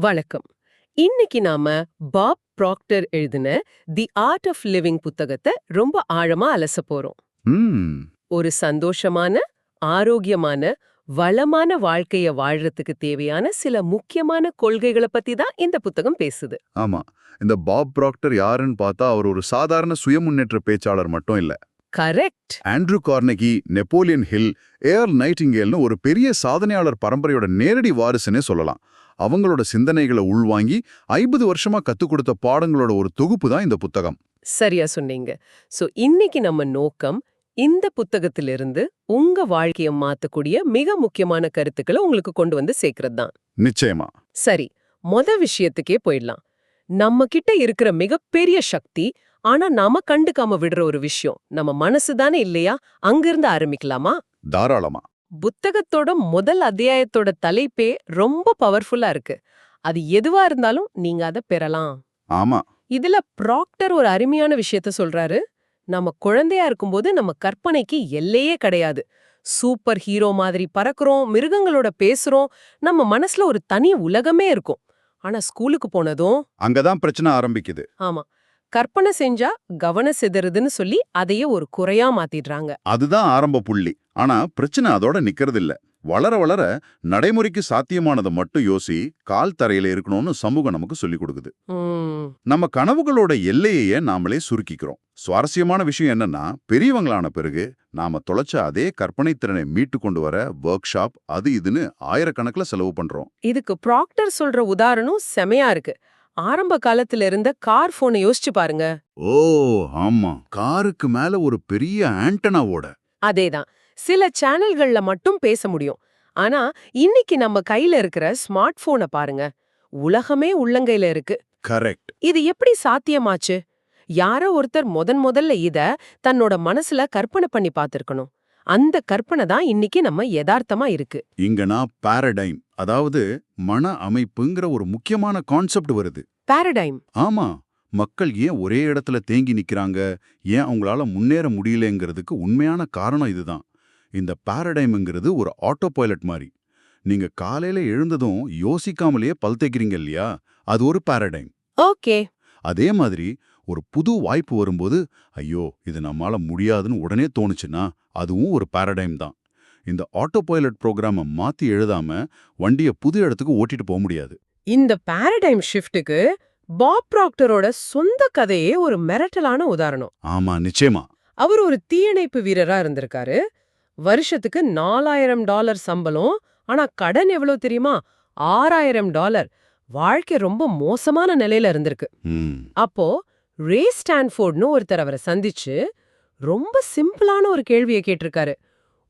வணக்கம். இன்னைக்கு நாம பாப் ப்ராக்டர் எழுதின தி ஆர்ட் ஆஃப் லிவிங் புத்தகத்தை ரொம்ப ஆழமா அலச போறோம். ஒரு சந்தோஷமான ஆரோக்கியமான வளமான வாழ்க்கைய வாழ்றதுக்கு தேவையான சில முக்கியமான கொள்கைகளை பத்தி தான் இந்த புத்தகம் பேசுது. ஆமா. இந்த பாப் ப்ராக்டர் யாருன்னு பார்த்தா அவர் ஒரு சாதாரண சுயமுன்னேற்ற பேச்சாளர் மட்டும் இல்ல. Correct. Andrew Carnegie Napoleon Hill Earl நைட்டிங்கேல்னு ஒரு பெரிய சாதனையாளர் பரம்பரையோட நேரடி வாரிசுனே சொல்லலாம். அவங்களோட சிந்தனைகளை உள்வாங்கி ஐம்பது வருஷமா கத்துக் கொடுத்த பாடங்களோட ஒரு தொகுப்பு தான் இந்த புத்தகம். சரியா சொன்னீங்க. சோ இன்னைக்கு நம்ம நோக்கம் இந்த புத்தகத்திலிருந்து உங்க வாழ்க்கைய மாத்தக்கூடிய மிக முக்கியமான கருத்துக்களை உங்களுக்கு கொண்டு வந்து சேர்க்கறது தான். நிச்சயமா. சரி மொத விஷயத்துக்கே போயிடலாம். நம்ம கிட்ட இருக்கிற மிகப்பெரிய சக்தி ஆனா நாம கண்டுக்காம விடுற ஒரு விஷயம் நம்ம மனசு தானே இல்லையா? அங்கிருந்து ஆரம்பிக்கலாமா? தாராளமா. புத்தகத்தோட முதல் அத்தியாயத்தோட தலைப்பே ரொம்ப பவர்ஃபுல்லா இருக்கு. அது எதுவா இருந்தாலும் நீங்க அதை பெறலாம். ஆமா. இதுல ப்ராக்டர் ஒரு அருமையான விஷயத்த சொல்றாரு. நம்ம குழந்தையா இருக்கும்போது நம்ம கற்பனைக்கு எல்லையே கிடையாது. சூப்பர் ஹீரோ மாதிரி பறக்குறோம் மிருகங்களோட பேசுறோம் நம்ம மனசுல ஒரு தனி உலகமே இருக்கும். ஆனா ஸ்கூலுக்கு போனதும் அங்கதான் பிரச்சனை ஆரம்பிக்குது. ஆமா. கற்பனை செஞ்சா கவன சிதறுதுன்னு சொல்லி அதையே ஒரு குறையா மாத்திடுறாங்க. அதுதான் ஆரம்ப புள்ளி. ஆனா பிரச்சனை அதோட நிக்கிறது இல்ல வளர வளர நடைமுறைக்கு சாத்தியமானதை மட்டும் யோசி கால் தரையில இருக்கணும்னு சமூகம் நமக்கு சொல்லிக் கொடுக்குது. நம்ம கனவுகளோட எல்லையையே நாமளே சுருக்கிக்கிறோம். சுவாரஸ்யமான விஷயம் என்னன்னா பெரியவங்களான பிறகு நாம தொலைச்ச அதே கற்பனை திறனை மீட்டு கொண்டு வர ஒர்க் ஷாப் அது இதுன்னு ஆயிரக்கணக்கில் செலவு பண்றோம். இதுக்கு ப்ராக்டர் சொல்ற உதாரணம் செமையா இருக்கு. ஆரம்ப காலத்துல இருந்த கார் போனை யோசிச்சு பாருங்க. ஓ ஆமா. காருக்கு மேல ஒரு பெரிய ஆண்டனாவோட. அதேதான். சில சேனல்கள்ல மட்டும் பேச முடியும். ஆனா இன்னைக்கு நம்ம கையில இருக்கிற ஸ்மார்ட் போனை பாருங்க. உலகமே உள்ளங்கையில இருக்கு. கரெக்ட். இது எப்படி சாத்தியமாச்சு? யாரோ ஒருத்தர் முதன் முதல்ல இத தன்னோட மனசுல கற்பனை பண்ணி பார்த்திருக்கணும். அந்த கற்பனை தான் இன்னைக்கு நம்ம யதார்த்தமா இருக்கு. இங்கனா பாரடைம் அதாவது மன அமைப்புங்கிற ஒரு முக்கியமான கான்செப்ட் வருது. பாரடைம் ஆமா. மக்கள் ஏன் ஒரே இடத்துல தேங்கி நிக்கிறாங்க? ஏன் அவங்களால முன்னேற முடியலங்கிறதுக்கு உண்மையான காரணம் இதுதான். இந்த பாரடைம்ங்கிறது ஒரு ஆட்டோ பைலட் மாதிரி நீங்க காலையில எழுந்ததும் யோசிக்காமலேயே பல் தேய்க்கிறீங்க இல்லையா? அது ஒரு பாரடைம் ஓகே. அதே மாதிரி ஒரு புது வாய்ப்பு வரும்போது ஐயோ இது நம்மால முடியாதுன்னு உடனே தோணுச்சுன்னா அதுவும் ஒரு பாரடைம் தான். இந்த ஆட்டோ பைலட் ப்ரோக்ராமை மாத்தி எழுதாம வண்டியை புது இடத்துக்கு ஓட்டிட்டு போக முடியாது. இந்த பாரடைம் ஷிஃப்ட்டுக்கு பாப் ப்ராக்டரோட சொந்த கதையே ஒரு மிரட்டலான உதாரணம். ஆமா நிச்சயமா. அவர் ஒரு தீயணைப்பு வீரரா இருந்திருக்காரு. வருஷத்துக்கு நாலாயிரம் டாலர் சம்பளம் ஆனா கடன் எவ்வளவு தெரியுமா? ஆறாயிரம் டாலர். வாழ்க்கை ரொம்ப மோசமான நிலையில இருந்திருக்கு. அப்போ ரே ஸ்டான்ஃபோர்ட்னு ஒருத்தர் அவரை சந்திச்சு ரொம்ப சிம்பிளான ஒரு கேள்வியை கேட்டிருக்காரு.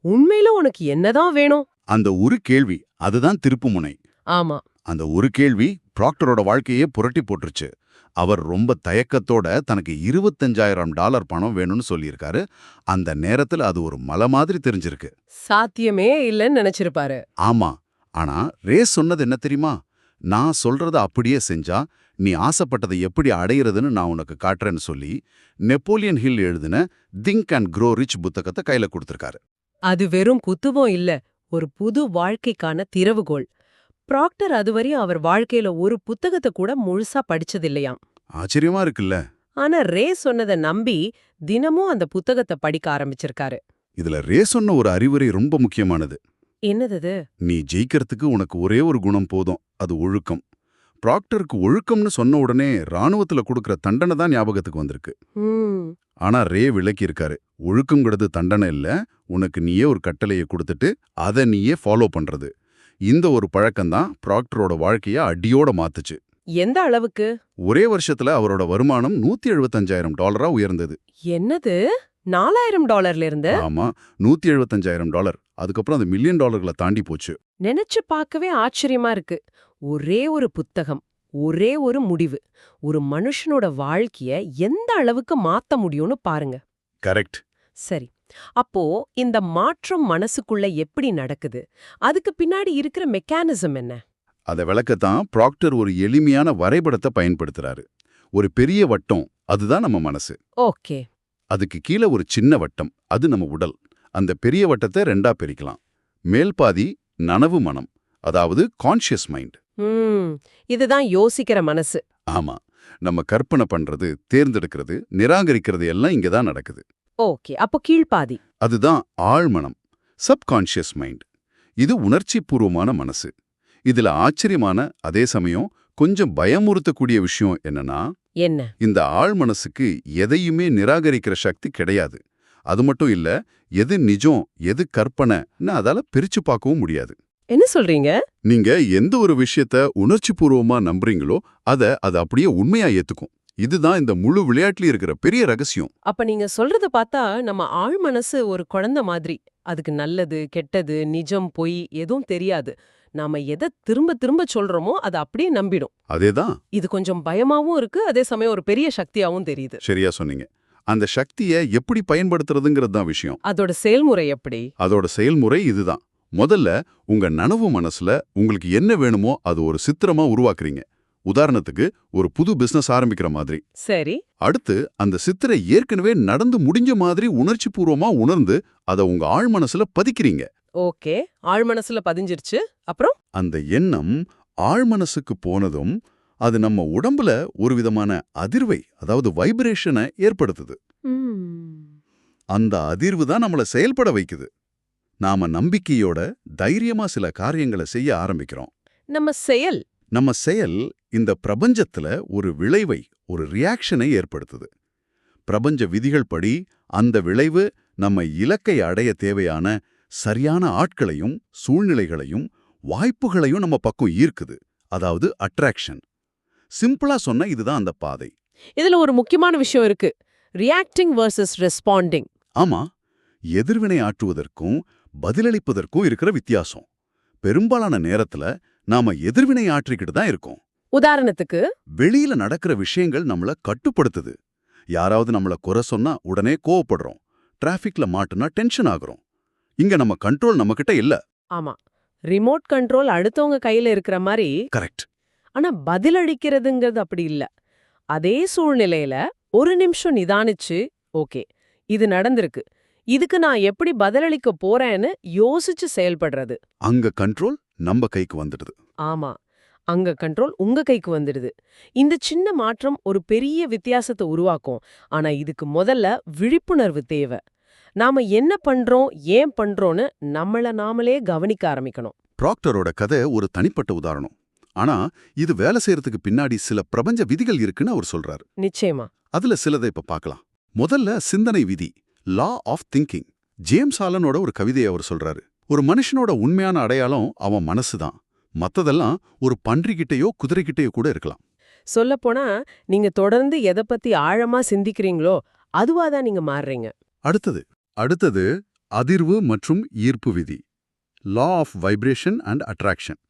உண்மையில உனக்கு என்னதான் வேணும்? அந்த ஒரு கேள்வி அதுதான் திருப்புமுனை ஆமா. அந்த ஒரு கேள்வி ப்ராக்டரோட வாழ்க்கையே புரட்டி போட்டுருச்சு. அவர் ரொம்ப தயக்கத்தோட தனக்கு இருபத்தஞ்சாயிரம் டாலர் பணம் வேணும்னு சொல்லியிருக்காரு. அந்த நேரத்துல அது ஒரு மலை மாதிரி தெரிஞ்சிருக்கு. சாத்தியமே இல்லைன்னு நினைச்சிருப்பாரு. ஆமா. ஆனா ரேஸ் சொன்னது என்ன தெரியுமா? நான் சொல்றத அப்படியே செஞ்சா நீ ஆசைப்பட்டதை எப்படி அடையிறதுன்னு நான் உனக்கு காட்டுறேன்னு சொல்லி நெப்போலியன் ஹில் எழுதின திங்க் அண்ட் க்ரோ ரிச் புத்தகத்தை கையில கொடுத்திருக்காரு. அது வெறும் புத்துவம் இல்ல ஒரு புது வாழ்க்கைக்கான திறவுகோல் ப்ராக்டர் அதுவரையும் அவர் வாழ்க்கையில ஒரு புத்தகத்தை கூட முழுசா படிச்சதில்லையாம். ஆச்சரியமா இருக்குல்ல. ஆனா ரே சொன்னதை நம்பி தினமும் அந்த புத்தகத்தை படிக்க ஆரம்பிச்சிருக்காரு. இதுல ரேஸ் சொன்ன ஒரு அறிவுரை ரொம்ப முக்கியமானது. என்னது நீ ஜெயிக்கிறதுக்கு உனக்கு ஒரே ஒரு குணம் போதும் அது ஒழுக்கம். ப்ராக்டருக்கு ஒழுக்கம்னு சொன்ன உடனே ராணுவத்துல கொடுக்கற தண்டனை தான் ஞாபகத்துக்கு வந்திருக்கு. ஆனா ரே விளக்கி இருக்காரு ஒழுக்கங்கிறது தண்டனை இல்ல உனக்கு நீயே ஒரு கட்டளையை கொடுத்துட்டு அதை நீயே ஃபாலோ பண்றது. இந்த ஒரு பழக்கம்தான் ப்ராக்டரோட வாழ்க்கைய அடியோட மாத்துச்சு. எந்த அளவுக்கு? ஒரே வருஷத்துல அவரோட வருமானம் நூத்தி எழுபத்தஞ்சாயிரம் டாலரா உயர்ந்தது. என்னது? நாலாயிரம் டாலர்ல இருந்து? ஆமா நூத்தி எழுபத்தஞ்சாயிரம் டாலர். அதுக்கப்புறம் அது மில்லியன் டாலர்களை தாண்டி போச்சு. நினைச்சு பார்க்கவே ஆச்சரியமா இருக்கு. ஒரே ஒரு புத்தகம் ஒரே ஒரு முடிவு ஒரு மனுஷனோட வாழ்க்கைய எந்த அளவுக்கு மாத்த முடியும்னு பாருங்க. கரெக்ட். சரி. அப்போ இந்த மாற்றம் மனசுக்குள்ள எப்படி நடக்குது? அதுக்கு பின்னாடி இருக்கிற மெக்கானிசம் என்ன? அதை விளக்கத்தான் ப்ராக்டர் ஒரு எளிமையான வரைபடத்தை பயன்படுத்துறாரு. ஒரு பெரிய வட்டம் அதுதான் நம்ம மனசு. ஓகே. அதுக்கு கீழே ஒரு சின்ன வட்டம் அது நம்ம உடல். அந்த பெரிய வட்டத்தை ரெண்டா பிரிக்கலாம். மேல் பாதி நனவு மனம் அதாவது கான்ஷியஸ் மைண்ட் இதுதான் யோசிக்கிற மனசு. ஆமா நம்ம கற்பனை பண்றது தேர்ந்தெடுக்கிறது நிராகரிக்கிறது எல்லாம் இங்க தான் நடக்குது. ஓகே அப்போ கீழ்ப்பாதி. அதுதான் ஆழ்மனம் சப்கான்ஷியஸ் மைண்ட் இது உணர்ச்சி பூர்வமான மனசு. இதுல ஆச்சரியமான அதே சமயம் கொஞ்சம் பயமுறுத்தக்கூடிய விஷயம் என்னன்னா என்ன? இந்த ஆழ் மனசுக்கு எதையுமே நிராகரிக்கிற சக்தி கிடையாது. அது மட்டும் இல்ல எது நிஜம் எது கற்பனைன்னு அதால பிரிச்சு பார்க்கவும் முடியாது. என்ன சொல்றீங்க? நீங்க எந்த ஒரு விஷயத்த உணர்ச்சி பூர்வமா நம்புறீங்களோ அத அது அப்படியே உண்மையா ஏத்துக்கும். இதுதான் இந்த முழு விளையாட்டுல இருக்கிற பெரிய ரகசியம். அப்ப நீங்க சொல்றத பார்த்தா நம்ம ஆழ் மனசு ஒரு குழந்தை மாதிரி. அதுக்கு நல்லது கெட்டது நிஜம் பொய் எதுவும் தெரியாது. நாம எதை திரும்ப திரும்ப சொல்றோமோ அதை அப்படியே நம்பிடும். அதேதான். இது கொஞ்சம் பயமாவும் இருக்கு அதே சமயம் ஒரு பெரிய சக்தியாவும் தெரியுது. சரியா சொன்னீங்க. அந்த சக்தியை எப்படி பயன்படுத்துறதுங்கிறது தான் விஷயம். அதோட செயல்முறை எப்படி? அதோட செயல்முறை இதுதான். முதல்ல உங்க நனவு மனசுல உங்களுக்கு என்ன வேணுமோ அது ஒரு சித்திரமா உருவாக்குறீங்க. உதாரணத்துக்கு ஒரு புது பிசினஸ் ஆரம்பிக்கிற மாதிரி. சரி. அடுத்து அந்த சித்திரை ஏற்கனவே நடந்து முடிஞ்ச மாதிரி உணர்ச்சி பூர்வமா உணர்ந்து அதை உங்க ஆழ் மனசுல பதிக்கிறீங்க. ஓகே. ஆழ் மனசுல பதிஞ்சிருச்சு. அப்புறம்? அந்த எண்ணம் ஆழ் மனசுக்கு போனதும் அது நம்ம உடம்புல ஒரு விதமான அதிர்வை அதாவது வைப்ரேஷனை ஏற்படுத்துது. அந்த அதிர்வு தான் நம்மள செயல்பட வைக்குது. நாம நம்பிக்கையோட தைரியமா சில காரியங்களை செய்ய ஆரம்பிக்கிறோம். நம்ம செயல். நம்ம செயல் இந்த பிரபஞ்சத்துல ஒரு விளைவை ஒரு ரியாக்ஷனை ஏற்படுத்துது. பிரபஞ்ச விதிகள் படி அந்த விளைவு நம்ம இலக்கை அடைய தேவையான சரியான ஆட்களையும் சூழ்நிலைகளையும் வாய்ப்புகளையும் நம்ம பக்கம் ஈர்க்குது. அதாவது அட்ராக்ஷன் சிம்பிளா சொன்னா இதுதான் அந்த பாதை. இதுல ஒரு முக்கியமான விஷயம் இருக்கு. ரியாக்டிங் வர்சஸ் ரெஸ்பாண்டிங் ஆமா. எதிர்வினை ஆற்றுவதற்கும் பதிலளிப்பதற்கும் இருக்கிற வித்தியாசம். பெரும்பாலான நேரத்துல நாம எதிர்வினை ஆற்றிக்கிட்டு தான் இருக்கோம். உதாரணத்துக்கு வெளியில நடக்கிற விஷயங்கள் நம்மள கட்டுப்படுத்துது. யாராவது நம்மள குறை சொன்னா உடனே கோவப்படுறோம். டிராஃபிக்ல மாட்டுனா டென்ஷன் ஆகுறோம். இங்க நம்ம கண்ட்ரோல் நம்மகிட்ட இல்ல. ஆமா. ரிமோட் கண்ட்ரோல் அடுத்தவங்க கையில இருக்கிற மாதிரி கரெக்ட். ஆனா பதிலளிக்கிறதுங்கிறது அப்படி இல்ல. அதே சூழ்நிலையில ஒரு நிமிஷம் நிதானிச்சு ஓகே இது நடந்திருக்கு. இதுக்கு நான் எப்படி பதிலளிக்க போறேன்னு யோசிச்சு செயல்படுறது. அங்க கண்ட்ரோல் நம்ம கைக்கு வந்துடுது. ஆமா. அங்க கண்ட்ரோல் உங்க கைக்கு வந்துடுது. இந்த சின்ன மாற்றம் ஒரு பெரிய வித்தியாசத்தை உருவாக்கும். ஆனா இதுக்கு முதல்ல விழிப்புணர்வு தேவை. நாம என்ன பண்றோம் ஏன் பண்றோம்னு நம்மள நாமளே கவனிக்க ஆரம்பிக்கணும். ப்ராக்டரோட கதை ஒரு தனிப்பட்ட உதாரணம். ஆனா இது வேலை செய்யறதுக்கு பின்னாடி சில பிரபஞ்ச விதிகள் இருக்குன்னு அவர் சொல்றாரு. நிச்சயமா. அதுல சிலதை இப்ப பார்க்கலாம் முதல்ல சிந்தனை விதி லா ஆஃப் திங்கிங் ஜேம்ஸ் ஆலனோட ஒரு கவிதையை அவர் சொல்றாரு. ஒரு மனுஷனோட உண்மையான அடையாளம் அவன் மனசுதான் மத்ததெல்லாம் ஒரு பன்றிகிட்டயோ குதிரைகிட்டயோ கூட இருக்கலாம். சொல்லப்போனா நீங்க தொடர்ந்து எதை பத்தி ஆழமா சிந்திக்கிறீங்களோ அதுவாதான் நீங்க மாறுறீங்க. அடுத்தது அடுத்தது அதிர்வு மற்றும் ஈர்ப்பு விதி. Law of vibration and attraction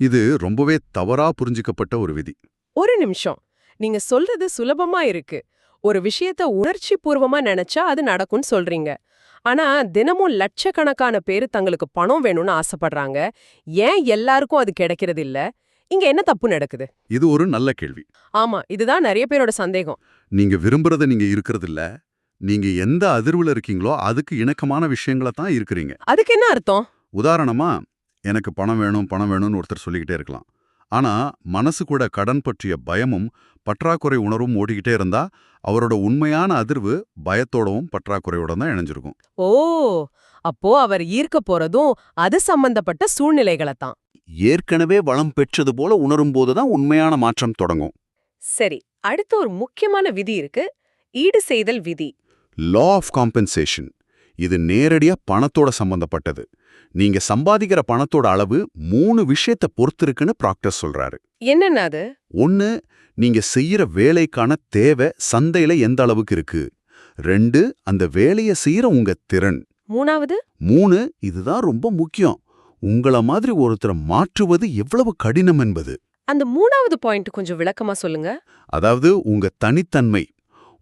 இது ரொம்பவே தவறா புரிஞ்சுக்கப்பட்ட ஒரு விதி. ஒரு நிமிஷம். நீங்க சொல்றது சுலபமா இருக்கு. ஒரு விஷயத்த உணர்ச்சி பூர்வமா நினைச்சா அது நடக்கும்னு சொல்றீங்க. ஆனா தினமும் லட்சக்கணக்கான பேரு தங்களுக்கு பணம் வேணும்னு ஆசைப்படுறாங்க. ஏன் எல்லாருக்கும் அது கிடைக்கிறது இல்ல இங்க என்ன தப்பு நடக்குது? இது ஒரு நல்ல கேள்வி. ஆமா இதுதான் நிறைய பேரோட சந்தேகம். நீங்க விரும்புறத நீங்க இருக்கிறது இல்ல நீங்க எந்த அதிர்வுல இருக்கீங்களோ அதுக்கு இணக்கமான விஷயங்களை தான் இருக்கிறீங்க. அதுக்கு என்ன அர்த்தம்? உதாரணமா எனக்கு பணம் வேணும் பணம் வேணும்னு ஒருத்தர் சொல்லிக்கிட்டே இருக்கலாம். ஆனா மனசு கூட கடன் பற்றிய பயமும் பற்றாக்குறை உணர்வும் ஓடிக்கிட்டே இருந்தா அவரோட உண்மையான அதிர்வு பயத்தோடவும் பற்றாக்குறையோட தான் இணைஞ்சிருக்கும். ஓ! அப்போ அவர் ஈர்க்க போறதும் அது சம்பந்தப்பட்ட சூழ்நிலைகளை தான். ஏற்கனவே வளம் பெற்றது போல உணரும் போதுதான் உண்மையான மாற்றம் தொடங்கும். சரி அடுத்து ஒரு முக்கியமான விதி இருக்கு. ஈடு செய்தல் விதி. லா ஆஃப் காம்பன்சேஷன் இது நேரடியா பணத்தோட சம்பந்தப்பட்டது. நீங்க சம்பாதிக்கிற பணத்தோட அளவு மூணு விஷயத்தை பொறுத்திருக்குன்னு ப்ராக்டர் சொல்றாரு. என்னென்ன அது? ஒன்னு நீங்க செய்யற வேலைக்கான தேவை சந்தையில எந்த அளவுக்கு இருக்கு? ரெண்டு அந்த வேலையை செய்யற உங்க திறன். மூணாவது? மூணு இதுதான் ரொம்ப முக்கியம். உங்கள மாதிரி ஒருத்தரை மாற்றுவது எவ்வளவு கடினம் என்பது. அந்த மூணாவது பாயிண்ட் கொஞ்சம் விளக்கமா சொல்லுங்க. அதாவது உங்க தனித்தன்மை.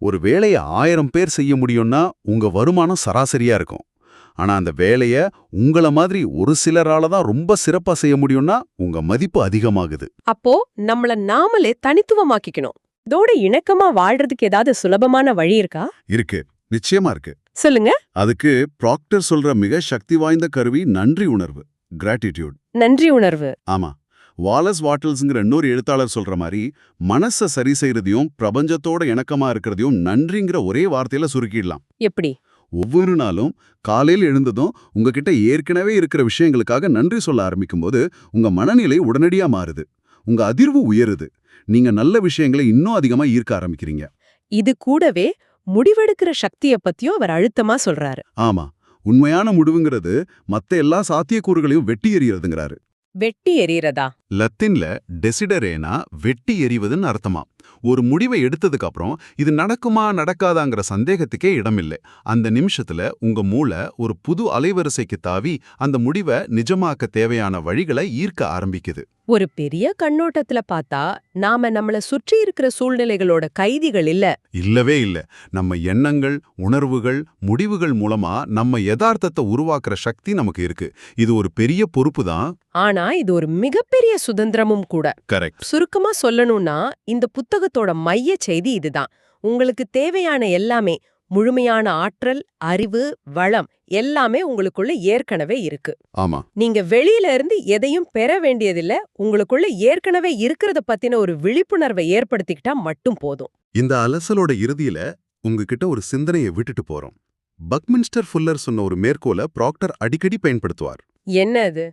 ஒரு வேலையை ஆயிரம் பேர் செய்ய முடியும்னா உங்க வருமானம் சராசரியா இருக்கும். ஆனா அந்த வேலைய உங்கள மாதிரி ஒரு சிலரால தான் ரொம்ப சிறப்பா செய்ய முடியும்னா உங்க மதிப்பு அதிகமாகுது. அப்போ நம்மள நாமளே தனித்துவமாக்கிக்கணும். இதோட இணக்கமா வாழ்றதுக்கு ஏதாவது சுலபமான வழி இருக்கா? இருக்கு. நிச்சயமா இருக்கு. சொல்லுங்க. அதுக்கு ப்ராக்டர் சொல்ற மிக சக்தி வாய்ந்த கருவி நன்றி உணர்வு கிராட்டிடியூட் நன்றி உணர்வு. ஆமா. வாலஸ் வாட்டில்ஸ்ங்கிற இன்னொரு எழுத்தாளர் சொல்ற மாதிரி மனச சரி செய்யறதையும் பிரபஞ்சத்தோட இணக்கமா இருக்கிறதையும் நன்றிங்கிற ஒரே வார்த்தையில சுருக்கிடலாம். எப்படி? ஒவ்வொரு நாளும் காலையில் எழுந்ததும் உங்ககிட்ட ஏற்கனவே இருக்கிற விஷயங்களுக்காக நன்றி சொல்ல ஆரம்பிக்கும்போது உங்க மனநிலை உடனடியா மாறுது. உங்க அதிர்வு உயருது. நீங்க நல்ல விஷயங்களை இன்னும் அதிகமா ஈர்க்க ஆரம்பிக்கிறீங்க. இது கூடவே முடிவெடுக்கிற சக்திய பத்தியும் அவர் அழுத்தமா சொல்றாரு. ஆமா. உண்மையான முடிவுங்கிறது மத்த எல்லா சாத்தியக்கூறுகளையும் வெட்டி எறியறதுங்கிறாரு. வெட்டி எறியறதா லத்தின்ல டெசிடரேனா வெட்டி எறிவதுன்னு அர்த்தமா. ஒரு முடிவை எடுத்ததுக்கு அப்புறம் இது நடக்குமா நடக்காதாங்கிற சந்தேகத்துக்கே இடமில்லை. அந்த நிமிஷத்துல உங்க மூளை ஒரு புது அலைவரிசைக்கு தாவி அந்த முடிவை நிஜமாக்க தேவையான வழிகளை ஈர்க்க ஆரம்பிக்குது. ஒரு பெரிய கண்ணோட்டத்துல பார்த்தா நாம நம்மள சுற்றி இருக்கிற சூழ்நிலைகளோட கைதிகள் இல்ல. இல்லவே இல்ல. நம்ம எண்ணங்கள் உணர்வுகள் முடிவுகள் மூலமா நம்ம யதார்த்தத்தை உருவாக்குற சக்தி நமக்கு இருக்கு. இது ஒரு பெரிய பொறுப்பு தான். ஆனா இது ஒரு மிகப்பெரிய சுதந்திரமும் கூட. கரெக்ட். சுருக்கமா சொல்லணும்னா இந்த புத்தகத்தோட மைய செய்தி இதுதான் உங்களுக்கு தேவையான எல்லாமே முழுமையான ஆற்றல் அறிவு வளம் எல்லாமே உங்களுக்குள்ள ஏற்கனவே இருக்கு. ஆமா. நீங்க வெளியில இருந்து எதையும் பெற வேண்டியதில்ல உங்களுக்குள்ள ஏற்கனவே இருக்கிறத பத்தின ஒரு விழிப்புணர்வை ஏற்படுத்திக்கிட்டா மட்டும் போதும். இந்த அலசலோட இறுதியில உங்ககிட்ட ஒரு சிந்தனையை விட்டுட்டு போறோம். பக்மின்ஸ்டர் ஃபுல்லர் சொன்ன ஒரு மேற்கோளை ப்ராக்டர் அடிக்கடி பயன்படுத்துவார். என்ன அது?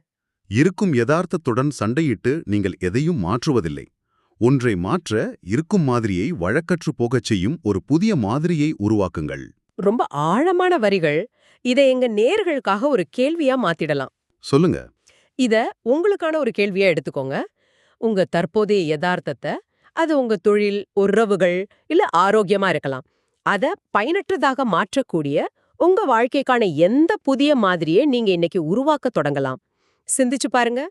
இருக்கும் யதார்த்தத்துடன் சண்டையிட்டு நீங்கள் எதையும் மாற்றுவதில்லை. ஒன்றை மாற்ற இருக்கும் மாதிரியை வழக்கற்று போகச் செய்யும் ஒரு புதிய மாதிரியை உருவாக்குங்கள். ரொம்ப ஆழமான வரிகள். இதை எங்க நேர்களுக்காக ஒரு கேள்வியா மாத்திடலாம். சொல்லுங்க. இத உங்களுக்கான ஒரு கேள்வியா எடுத்துக்கோங்க. உங்க தற்போதைய யதார்த்தத்தை அது உங்க தொழில் உறவுகள் இல்ல ஆரோக்கியமா இருக்கலாம். அத பயனற்றதாக மாற்றக்கூடிய உங்க வாழ்க்கைக்கான எந்த புதிய மாதிரியை நீங்க இன்னைக்கு உருவாக்க தொடங்கலாம். சிந்திச்சு பாருங்க.